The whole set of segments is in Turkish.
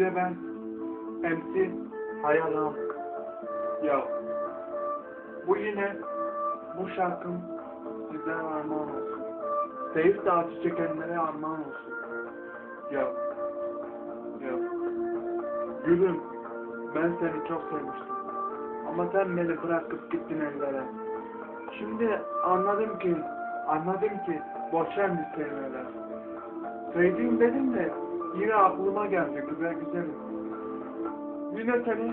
De ben MC Hayalam. Ya bu yine bu şarkım size armağan olsun. Seyir acı çekenlere armağan olsun. Ya ya gülüm ben seni çok sevmiştim. Ama sen beni bırakıp gittin ellere. Şimdi anladım ki anladım ki boşver mi sevmeler. Sevdiğim dedim de yine aklıma geldi güzel güzelim. Yine seni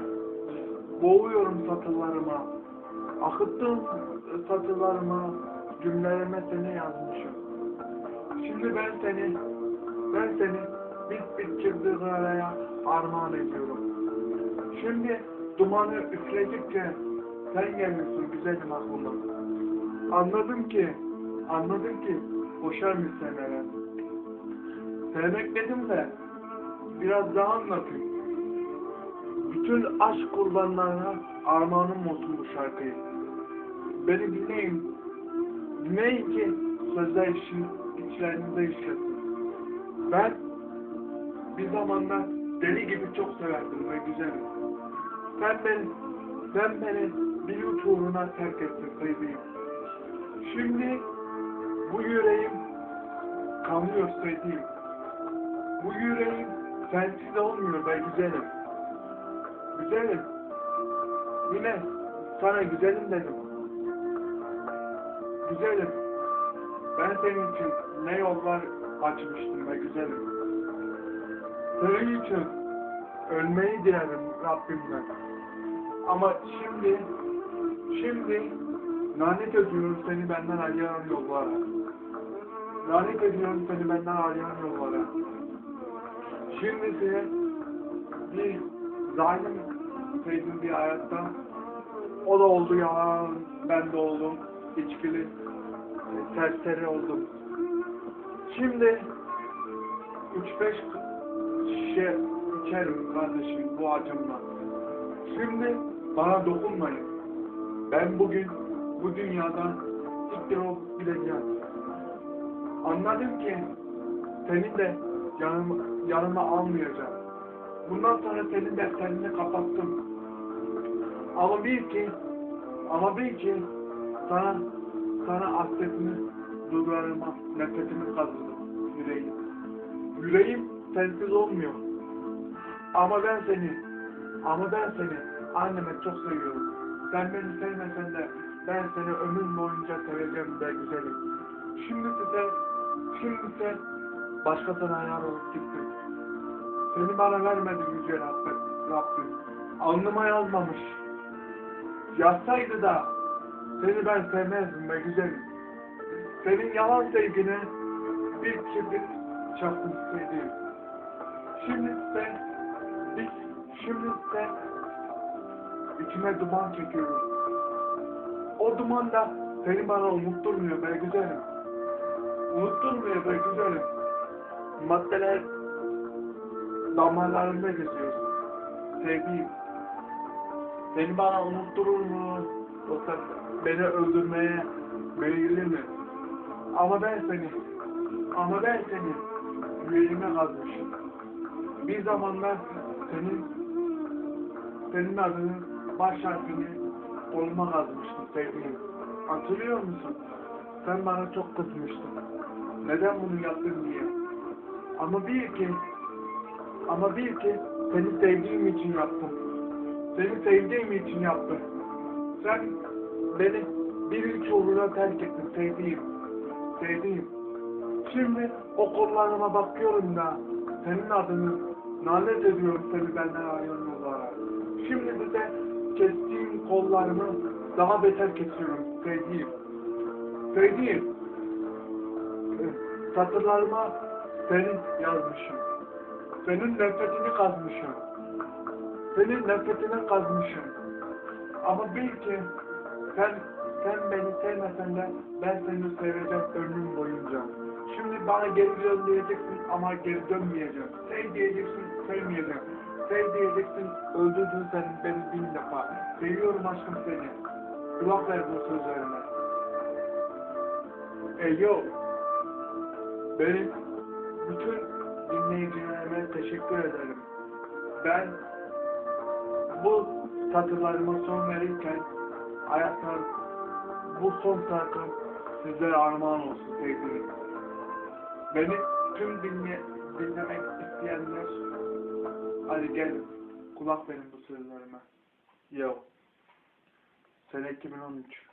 boğuyorum satırlarıma. Akıttığım satırlarıma, cümlelerime seni yazmışım. Şimdi ben seni, ben seni bit bit çıktığı araya armağan ediyorum. Şimdi dumanı üfledikçe sen geliyorsun güzelim aklıma. Anladım ki, anladım ki boşar mı seneler. Sevmek dedim de biraz daha anlatayım. Bütün aşk kurbanlarına armağanım olsun bu şarkıyı. Beni dinleyin. Dinleyin ki sözler işin içlerinize işlesin. Ben bir zamanlar deli gibi çok severdim ve güzelim. Sen beni, sen beni bir yurt uğruna terk ettin sevdiğim. Şimdi bu yüreğim kanıyor sevdiğim. Bu yüreğim sensiz olmuyor be güzelim. Güzelim. Yine sana güzelim dedim. Güzelim. Ben senin için ne yollar açmıştım be güzelim. Senin için ölmeyi dilerim Rabbimden. Ama şimdi, şimdi lanet ediyorum seni benden arayan yollara. Lanet ediyorum seni benden arayan yollara. Şimdi size bir zalim sevdiğim bir hayatta o da oldu yalan, ben de oldum içkili, serseri oldum. Şimdi 3-5 şişe içerim kardeşim bu acımla. Şimdi bana dokunmayın. Ben bugün bu dünyada ilk defa gideceğim. Anladım ki senin de yanıma, yanıma almayacağım. Bundan sonra senin defterini kapattım. Ama bil ki, ama bil ki sana, sana hasretini, duygularıma, nefretimi kazıdım yüreğim. Yüreğim sensiz olmuyor. Ama ben seni, ama ben seni anneme çok seviyorum. Sen beni sevmesen de ben seni ömür boyunca seveceğim be güzelim. Şimdi size, şimdi sen başkasına yar olup gittin. Seni bana vermedi yüce Rabbim. Alnıma yazmamış. Yazsaydı da seni ben sevmezdim be güzelim. Senin yalan sevgine bir kibrit sevdiğim. Şimdi sen, biz, şimdi sen içime duman çekiyorum. O duman da seni bana unutturmuyor be güzelim. Unutturmuyor be güzelim. Maddeler damarlarında geziyorsun. Sevdiğim. Seni bana unutturur mu? Yoksa beni öldürmeye meyilli mi? Ama ben seni, ama ben seni yüreğime kazmışım. Bir zamanlar senin, senin adını, baş harfini koluma kazmıştım sevdiğim. Hatırlıyor musun? Sen bana çok kızmıştın. Neden bunu yaptın diye. Ama bil ki, ama bil ki seni sevdiğim için yaptım. Seni sevdiğim için yaptım. Sen beni bir üç uğruna terk ettin sevdiğim. Sevdiğim. Şimdi o kollarıma bakıyorum da senin adını lanet ediyorum seni benden ayrılan yollara. Şimdi bize kestiğim kollarımı daha beter kesiyorum sevdiğim. Sevdiğim. Satırlarıma senin yazmışım. Senin nefretini kazmışım. Senin nefretini kazmışım. Ama bil ki sen sen beni sevmesen de ben seni seveceğim ömrüm boyunca. Şimdi bana geri dön diyeceksin ama geri dönmeyeceğim. Sev diyeceksin, sevmeyeceğim. Sev diyeceksin, öldürdün sen beni bin defa. Seviyorum aşkım seni. Kulak ver bu sözlerime. Ey yo. Benim bütün dinleyicilerime teşekkür ederim. Ben bu satırlarıma son verirken hayatlar bu son şarkım sizlere armağan olsun sevgili. Beni tüm dinle, dinlemek isteyenler hadi gelin kulak verin bu sözlerime. Yo. Sene 2013.